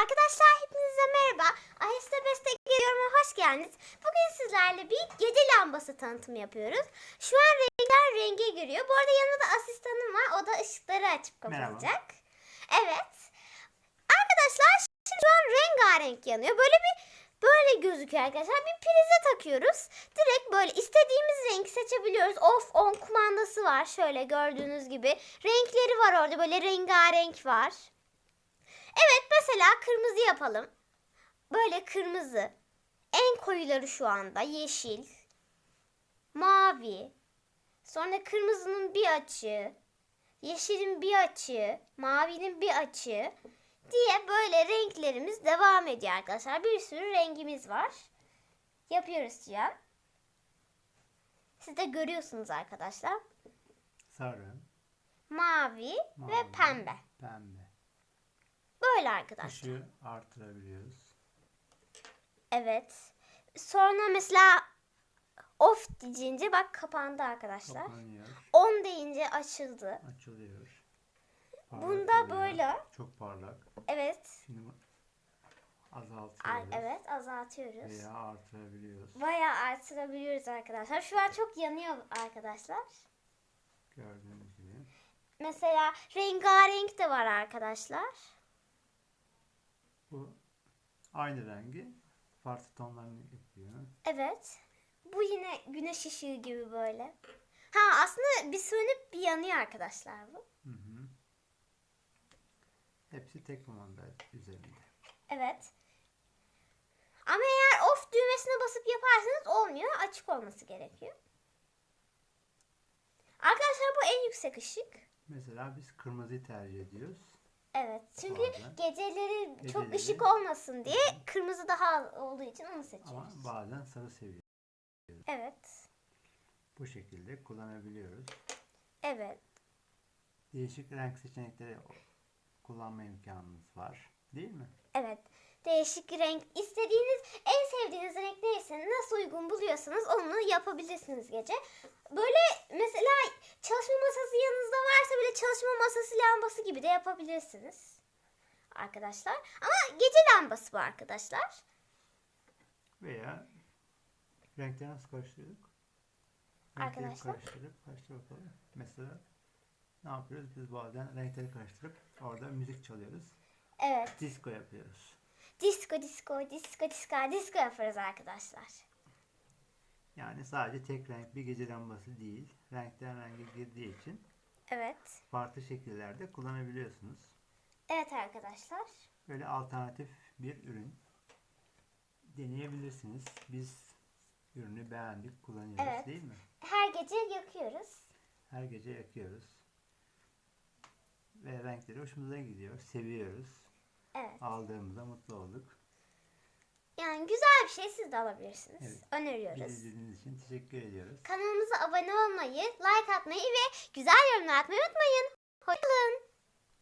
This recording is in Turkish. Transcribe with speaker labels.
Speaker 1: Arkadaşlar hepinize merhaba. Aheste Beste Geliyorum'a hoş geldiniz. Bugün sizlerle bir gece lambası tanıtımı yapıyoruz. Şu an renkler renge giriyor. Bu arada yanımda da asistanım var. O da ışıkları açıp
Speaker 2: Merhaba.
Speaker 1: kapatacak. Evet. Arkadaşlar şimdi şu an rengarenk yanıyor. Böyle bir böyle gözüküyor arkadaşlar. Bir prize takıyoruz. Direkt böyle istediğimiz rengi seçebiliyoruz. Off on kumandası var. Şöyle gördüğünüz gibi. Renkleri var orada. Böyle rengarenk var. Evet mesela kırmızı yapalım. Böyle kırmızı. En koyuları şu anda yeşil, mavi. Sonra kırmızının bir açığı, yeşilin bir açığı, mavinin bir açığı diye böyle renklerimiz devam ediyor arkadaşlar. Bir sürü rengimiz var. Yapıyoruz Cihan. Siz de görüyorsunuz arkadaşlar.
Speaker 2: Sarı,
Speaker 1: Mavi, ve
Speaker 2: Mavi.
Speaker 1: pembe.
Speaker 2: pembe.
Speaker 1: Böyle arkadaşlar.
Speaker 2: Işığı artırabiliyoruz.
Speaker 1: Evet. Sonra mesela off deyince bak kapandı arkadaşlar.
Speaker 2: Kapanıyor,
Speaker 1: 10 deyince açıldı.
Speaker 2: açılıyor.
Speaker 1: Bunda
Speaker 2: oluyor.
Speaker 1: böyle.
Speaker 2: Çok parlak.
Speaker 1: Evet.
Speaker 2: Şimdi azaltıyoruz.
Speaker 1: evet azaltıyoruz.
Speaker 2: Veya artırabiliyoruz.
Speaker 1: Bayağı artırabiliyoruz arkadaşlar. Şu an çok yanıyor arkadaşlar.
Speaker 2: Gördüğünüz gibi.
Speaker 1: Mesela rengarenk de var arkadaşlar.
Speaker 2: Bu aynı rengi farklı tonlarını yapıyor.
Speaker 1: Evet. Bu yine güneş ışığı gibi böyle. Ha aslında bir sönüp bir yanıyor arkadaşlar bu.
Speaker 2: Hı hı. Hepsi tek kumanda üzerinde.
Speaker 1: Evet. Ama eğer off düğmesine basıp yaparsanız olmuyor. Açık olması gerekiyor. Arkadaşlar bu en yüksek ışık.
Speaker 2: Mesela biz kırmızıyı tercih ediyoruz.
Speaker 1: Evet. Çünkü
Speaker 2: Bazen.
Speaker 1: geceleri çok
Speaker 2: Geceleri-
Speaker 1: ışık olmasın diye kırmızı daha olduğu için onu
Speaker 2: Ama
Speaker 1: seçiyoruz.
Speaker 2: bazen sarı seviyoruz.
Speaker 1: Evet.
Speaker 2: Bu şekilde kullanabiliyoruz.
Speaker 1: Evet.
Speaker 2: Değişik renk seçenekleri kullanma imkanınız var. Değil mi?
Speaker 1: Evet. Değişik renk. istediğiniz, en sevdiğiniz renk neyse, nasıl uygun buluyorsanız onu yapabilirsiniz gece. Böyle gibi de yapabilirsiniz. Arkadaşlar. Ama gece lambası bu arkadaşlar.
Speaker 2: Veya renkleri nasıl karıştırıyorduk? Renkleri
Speaker 1: Arkadaşlar.
Speaker 2: karıştırıp karıştır bakalım. Mesela ne yapıyoruz? Biz bazen renkleri karıştırıp orada müzik çalıyoruz.
Speaker 1: Evet.
Speaker 2: Disco yapıyoruz.
Speaker 1: Disco, disco, disco, disco, disco yaparız arkadaşlar.
Speaker 2: Yani sadece tek renk bir gece lambası değil. Renkten renge girdiği için
Speaker 1: Evet.
Speaker 2: farklı şekillerde kullanabiliyorsunuz.
Speaker 1: Evet arkadaşlar.
Speaker 2: Böyle alternatif bir ürün deneyebilirsiniz. Biz ürünü beğendik, kullanıyoruz
Speaker 1: Evet.
Speaker 2: değil mi?
Speaker 1: Her gece yakıyoruz.
Speaker 2: Her gece yakıyoruz. Ve renkleri hoşumuza gidiyor. Seviyoruz.
Speaker 1: Evet.
Speaker 2: Aldığımızda mutlu olduk.
Speaker 1: Yani güzel bir şey siz de alabilirsiniz.
Speaker 2: Evet.
Speaker 1: Öneriyoruz.
Speaker 2: Bizi izlediğiniz için teşekkür ediyoruz.
Speaker 1: Kanalımıza abone olmayı, like atmayı ve güzel yorumlar atmayı unutmayın. Hoşçakalın.